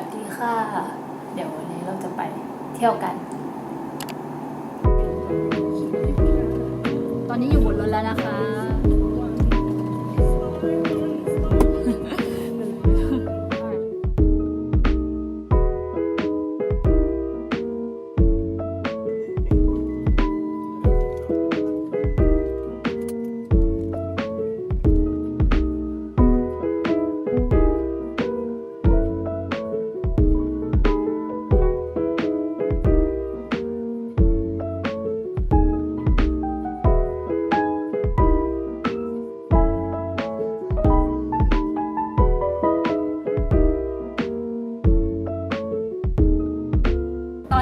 วัสดีค่ะ เดี๋ยววันนี้เราจะไปเที่ยวกัน ตอนนี้อยู่บนรถแล้วนะคะ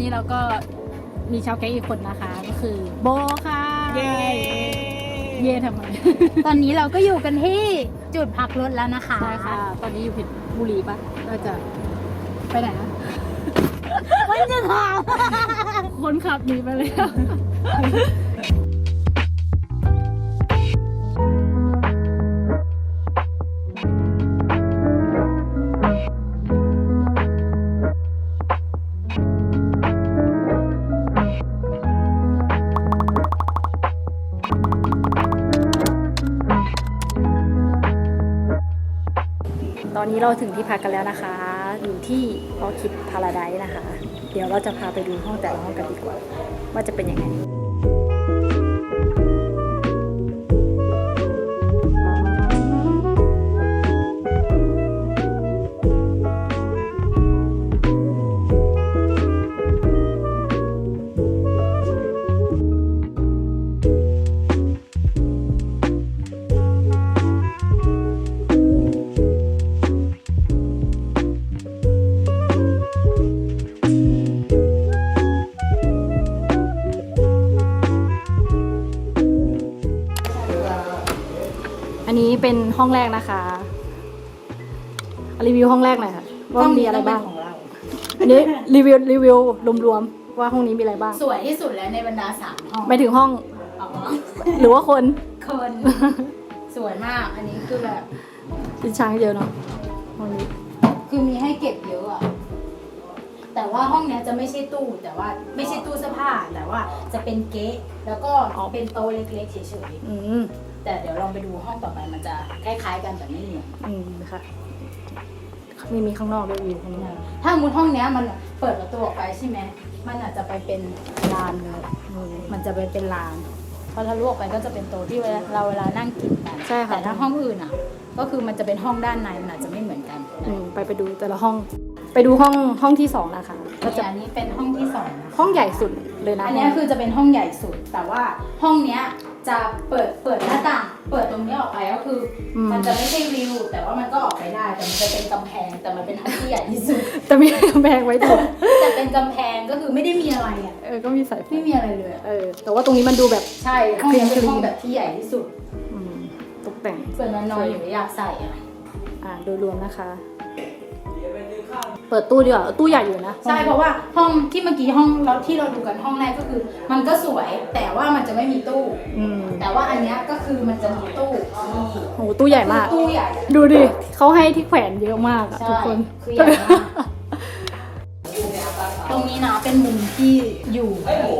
นนี้เราก็มีชาวแก๊งอีกคนนะคะ ก็คือโบค่ะเย้เย่ทำไมตอนนี้เราก็อยู่กันที่จุดพักรถแล้วนะคะใช่ค่ะ ตอนนี้อยู่เพชรบุรีปะเราจะไปไหนนะมันจะถามคนขับหนีไปแล้ว นี้เราถึงที่พักกันแล้วนะคะ อยู่ที่พอคิดพาราไดนะคะ เดี๋ยวเราจะพาไปดูห้องแต่ละห้องกันดีกว่า ว่าจะเป็นยังไง เป็นห้องแรกนะคะรีวิวห้องแรกหน่อยค่ะว่ามีอะไรบ้าง ของเราอันนี้รีวิวรีวิวรวมๆว่าห้องนี้มีอะไรบ้าง สวยที่สุดแล้วในบรรดาสามห้องไม่ถึงห้อง อ๋อหรือว่าคน คนสวยมากอันนี้คือแบบดินช้างเยอะเนาะห้องนี้คือมีให้เก็บเยอะอะแต่ว่าห้องเนี้ยจะไม่ใช่ตู้แต่ว่าไม่ใช่ตู้เสื้อผ้าแต่ว่าจะเป็นเก๊ะแล้วก็เป็นโต๊ะเล็กๆเฉยอืมๆ แต่เดี๋ยวลองไปดูห้องต่อไปมันจะคล้ายๆกันแต่ไม่เหมือนอืมค่ะมีมีข้างนอกด้วยวิวข้างนอกถ้ามุดห้องเนี้ยมันเปิดประตูออกไปใช่ไหมมันอาจจะไปเป็นลานเลยอืมมันจะไปเป็นลานพอทะลุออกไปก็จะเป็นโต๊ะที่เวลาเราเวลานั่งกินกันใช่ค่ะแต่ถ้าห้องอื่นอะ ก็คือมันจะเป็นห้องด้านในมันอาจจะไม่เหมือนกันอืมไปไปดูแต่ละห้อง ไปดูห้องห้องที่สองนะคะก็ก็จะจะอันนี้เป็นห้องที่สองนะห้องใหญ่สุดเลยนะอันเนี้ยคือจะเป็นห้องใหญ่สุด แต่ว่าห้องเนี้ย จะเปิดเปิดหน้าต่างเปิดตรงนี้ออกไปก็คืออม มันจะไม่ใช่วิว แต่ว่ามันก็ออกไปได้ แต่มันจะเป็นกำแพงแต่มันเป็นห้องที่ใหญ่ที่สุด แต่มีกำแพงไว้ถูกแต่เป็นกำแพงก็คือไม่ได้มีอะไรอะเออก็มีสายไฟไม่มีอะไรเลยอะเออแต่ว่าตรงนี้มันดูแบบใช่ห้องนี้เป็นห้องแบบที่ใหญ่ที่สุดอืมตกแต่งเปิดมานอนอยู่อยากใส่อะอ่าโดยรวมนะคะ เปิดตู้ดีกว่าตู้ใหญ่อยู่นะใช่เพราะว่าห้องที่เมื่อกี้ห้องเราที่เราดูกันห้องแรกก็คือ มันก็สวยแต่ว่ามันจะไม่มีตู้ อืมแต่ว่าอันเนี้ยก็คือมันจะมีตู้นี่โหตู้ใหญ่มาก ตู้ใหญ่ ดูดิเขาให้ที่แขวนเยอะมากอะใช่ทุกคนคือใหญ่มาก ตรงนี้นะเป็นมุมที่อยู่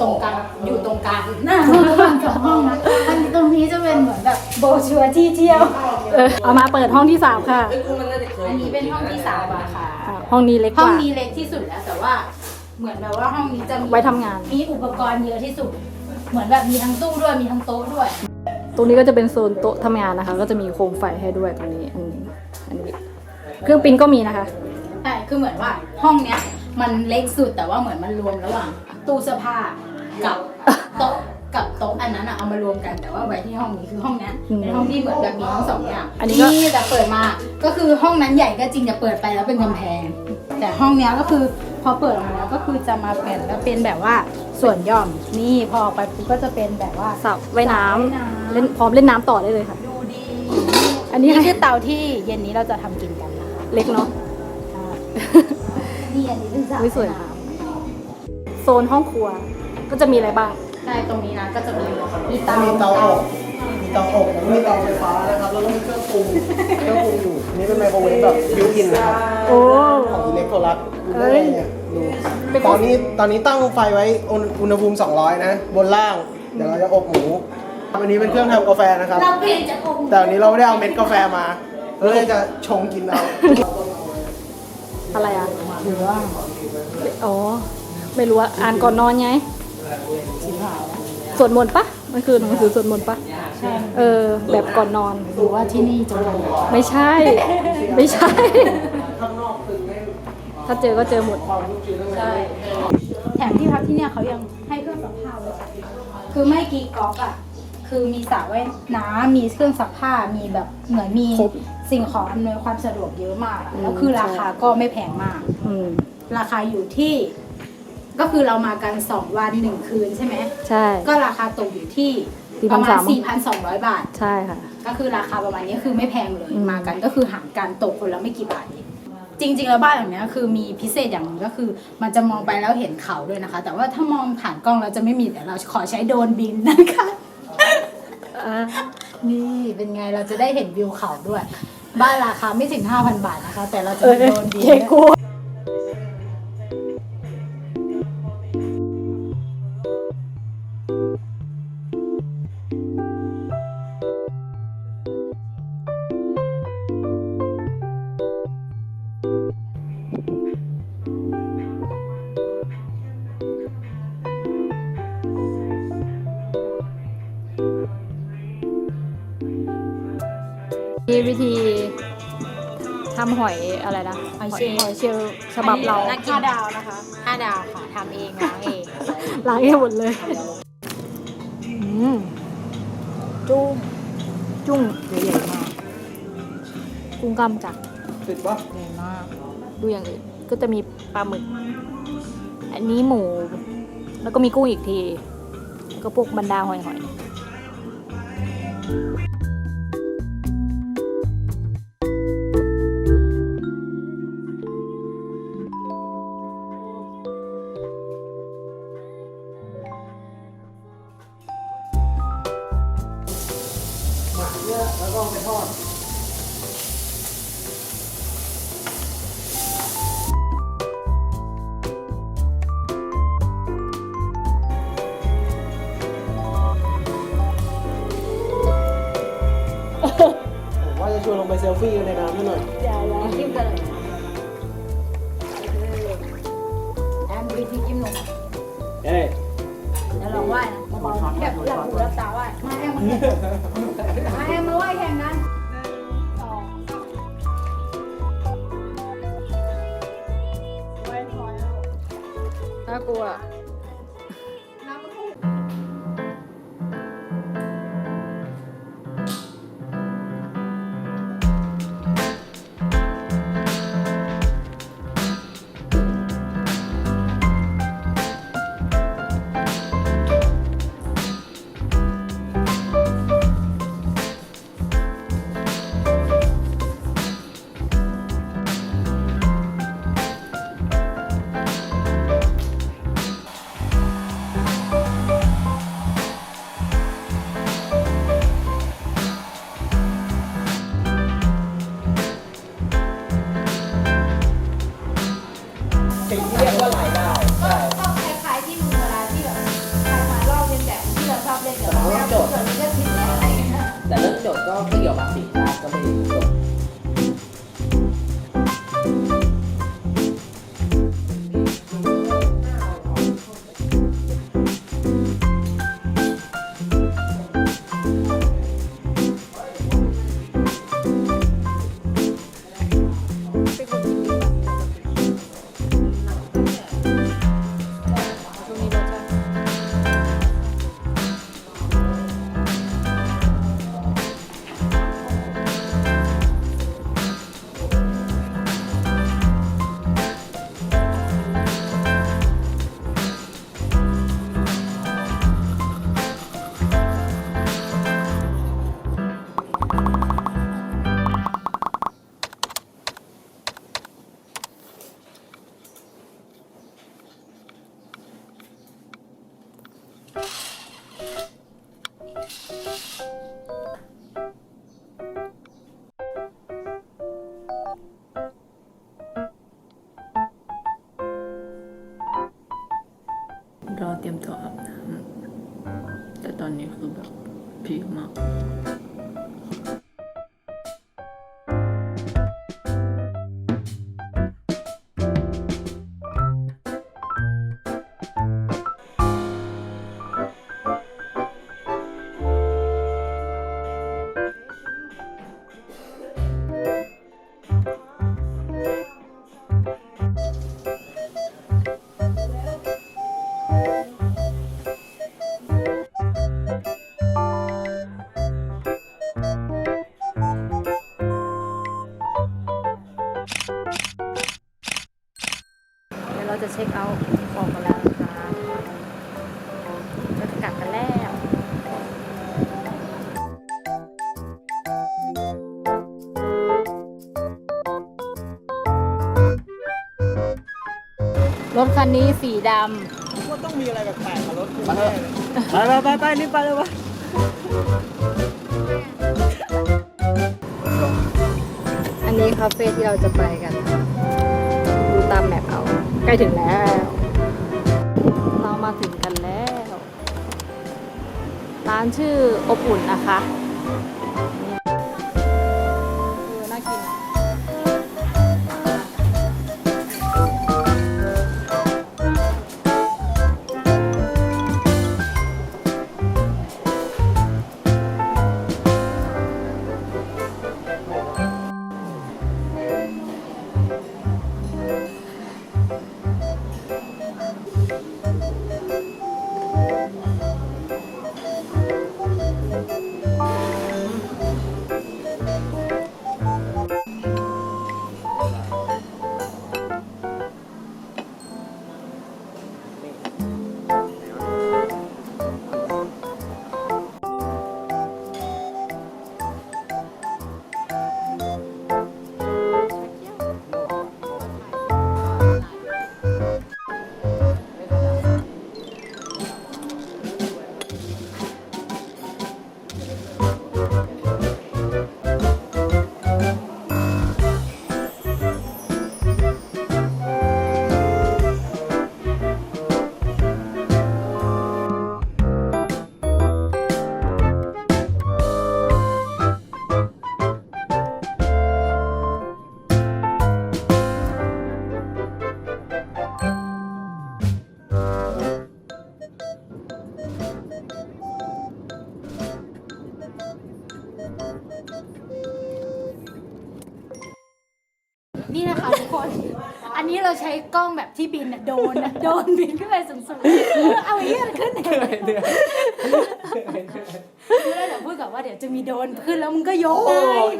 ตรงกลางอยู่ตรงกลางหน้าระหว่างสองห้องนะอันนี้ตรงนี้จะเป็นเหมือนแบบโบชัวร์ที่เที่ยว เออเอามาเปิดห้องที่สามค่ะอันนี้เป็นห้องที่สามอะค่ะ อ่าห้องนี้เล็กกห้องว่า นี้เล็กที่สุดแล้วแต่ว่าเหมือนแบบว่าห้องนี้จะมีไว้ทำงาน มีอุปกรณ์เยอะที่สุด เหมือนแบบมีทั้งตู้ด้วยมีทั้งโต๊ะด้วย ตรงนี้ก็จะเป็นโซนโต๊ะทำงานนะคะ ก็จะมีโคมไฟให้ด้วยตรงนี้อันนี้อันนี้ เครื่องปริ้นก็มีนะคะ ใช่คือเหมือนว่าห้องเนี้ยมันเล็กสุดแต่ว่าเหมือนมันรวมระหว่างตู้เสื้อผ้ากับโต๊ะกับโต๊ะอันนั้นอะเอามารวมกันแต่ว่าไว้ที่ห้องนี้คือห้องเนี้ยอืมเป็นห้องที่เหมือนแบบมีทั้งสองอย่างอันนี้ก็แต่เปิดมาก็คือห้องนั้นใหญ่ก็จริงแต่เปิดไปแล้วเป็นกำแพง แต่ห้องเนี้ยก็คือพอเปิดออกมาแล้วก็คือจะมาเป็นแล้วเป็นแบบว่าส่วนย่อมนี่พอออกไปปุ๊บก็จะเป็นแบบว่าสระว่ายน้ำสระว่ายน้ำเล่นพร้อมเล่นน้ำต่อได้เลยค่ะ ดูดี อันนี้นี่คือเตาที่เย็นนี้เราจะทำกินกันนะคะเล็กเนาะ นี่อันนี้เป็นสระวิสวยค่ะโซนห้องครัวก็จะมีอะไรบ้าง ใช่ตรงนี้นะก็จะมีมีเตามีเตาอบมีเตาอบแล้วมีเตาไฟฟ้านะครับแล้วก็มีเครื่องปรุงเครื่องปรุงอยู่นี่เป็นไมโครเวฟแบบบิวอินนะครับโอ้ของอิเล็กรัสดูได้ไงเนี่ยดูเป็นตอนนี้ตอนนี้ตั้งไฟไว้อุณอุณหภูมิ 200 นะ บนล่างเดี๋ยวเราจะอบหมูอันนี้เป็นเครื่องทำกาแฟนะครับเราเปลี่ยนจากองแต่วันนี้เราไม่ได้เอาเม็ดกาแฟมาเราเลยจะชงกินเอาอะไรอะหรือว่าอ๋อไม่รู้ว่าอ่านก่อนนอนไง สีขาวสวดมนต์ปะมันคือหนังสือสวดมนต์ปะใช่เออ แบบก่อนนอนหรือว่าที่นี่จะลงไม่ใช่ ไม่ใช่ ถ้าเจอก็เจอหมดใช่แถมที่พักที่เนี่ยเขายังให้เครื่องซักผ้าไว้ค่ะคือไม่กี่ก๊อกอะคือมีสระว่ายน้ำมีเครื่องซักผ้ามีแบบเหมือนมีครบสิ่งของอำนวยความสะดวกเยอะมากอะอืมแล้วคือราคาก็ไม่แพงมากอืมราคาอยู่ที่ ก็คือเรามากันสองวันหนึ่งคืนใช่ไหม ใช่ ก็ราคาตกอยู่ที่4,300ประมาณ 4,200 บาท ใช่ค่ะ ก็คือราคาประมาณนี้คือไม่แพงเลยอืมมากันก็คือหารกันตกคนละไม่กี่บาทเองจริง ๆ แล้วบ้านหลังเนี้ยคือมีพิเศษอย่างหนึงก็คือ มันจะมองไปแล้วเห็นเขาด้วยนะคะ แต่ว่าถ้ามองผ่านกล้องเราจะไม่มีแต่เราขอใช้โดรนบินนะคะอะนี่เป็นไงเราจะได้เห็นวิวเขาด้วย บ้านราคาไม่ถึง 5,000 บาทนะคะ แต่เราจะเออมีโดรนบินเค้กกู มีวิธีทำหอยอะไรนะหอยเชลล์ หอยเชลล์ฉบับเราห้าดาวนะคะ ห้าดาวค่ะทำเองล้างเองล้างให้หมดเลยอืมจุ้งจุ้งตัวใหญ่มากกุ้งกำจักติดปะใหญ่มาก ดูอย่างอื่นก็จะมีปลาหมึก อันนี้หมู แล้วก็มีกุ้งอีกทีก็พวกบรรดาหอยหอยๆหมักเนี่ย แล้วก็เอาไปทอดผมว่าจะชวนลงไปเซลฟี่กันในน้ำนิดหน่อยจิ้มกันเลยแอมวิธีจิ้มลงมาเอ้ย เดี๋ยวลองไหว้นะเบาๆแบบหลับหูหลับตาไหว้มาแอมมาแอมมาไหว้แข่งกันสองน่ากลัว จะเช็คเอาท์ออกกันแล้วนะคะเราจะกลับกันแล้วรถคันนี้สีดว่าต้องมีอะไรแปลกๆกับรถคุณไปเถอะไปไปไปไปรีบไปเลยวะำอันนี้คาเฟ่ที่เราจะไปกันนะคะ ใกล้ถึงแล้ว เรามาถึงกันแล้ว ร้านชื่ออบอุ่นนะคะ กล้องแบบที่บินอะโดนอะโดนบินขึ้นไปสูงๆเอาอย่างนี้มันขึ้นเองแล้วเดี๋ยวพูดกับว่าเดี๋ยวจะมีโดนขึ้นแล้วมึงก็โยน